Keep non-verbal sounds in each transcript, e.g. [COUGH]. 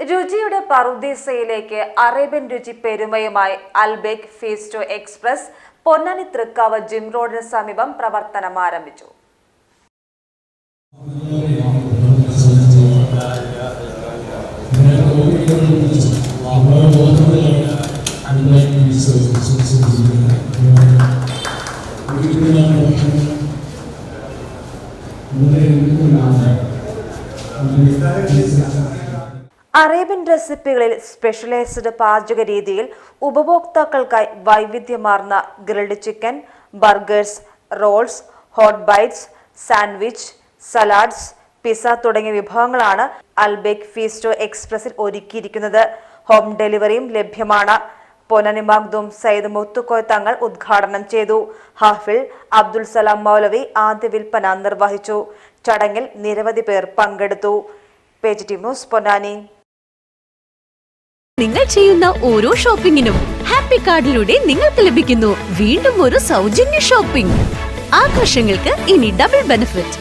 രുചിയുടെ പറുദീസയിലേക്ക് അറേബ്യൻ രുചി പെരുമയുമായി Albaik Fiesto express Ponnani Thrikkavu gym റോഡിന് സമീപം പ്രവർത്തനം ആരംഭിച്ചു. [LAUGHS] [LAUGHS] അറേബ്യൻ റെസിപ്പികളിൽ സ്പെഷ്യലൈസ്ഡ് പാചക രീതിയിൽ ഉപഭോക്താക്കൾക്കായി വൈവിധ്യമാർന്ന grilled chicken burgers rolls hot bites sandwich salads pizza തുടങ്ങിയ വിഭവങ്ങളാണ് അൽബേക്ക് ഫീസ്റ്റോ എക്സ്പ്രസിൽ ഒരുക്കിയിരിക്കുന്നത്. ഹോം ഡെലിവറിയും ലഭ്യമാണ്. പൊന്നനി മഖ്ദൂം സയ്യിദ് മുത്തുക്കോയ് തങ്ങൾ ഉദ്ഘാടനം ചെയ്തു. ഹാഫിൽ അബ്ദുൽ സലാം മൗലവി ആദ്യ വിൽപ്പന നിർവഹിച്ചു. ചടങ്ങിൽ നിരവധി പേർ പങ്കെടുത്തു. Page T news Ponnani. നിങ്ങൾ ചെയ്യുന്ന ഓരോ ഷോപ്പിംഗിനും ഹാപ്പി കാർഡിലൂടെ നിങ്ങൾക്ക് ലഭിക്കുന്നു. വീണ്ടും ഒരു സൗജന്യ ഷോപ്പിംഗ്. ആഘോഷങ്ങൾക്ക് ഇനി double benefit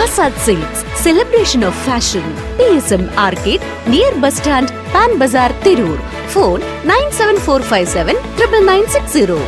Azad silks celebration of fashion P S M arcade near bus stand Pan Bazar Tirur phone nine seven four five seven triple nine six zero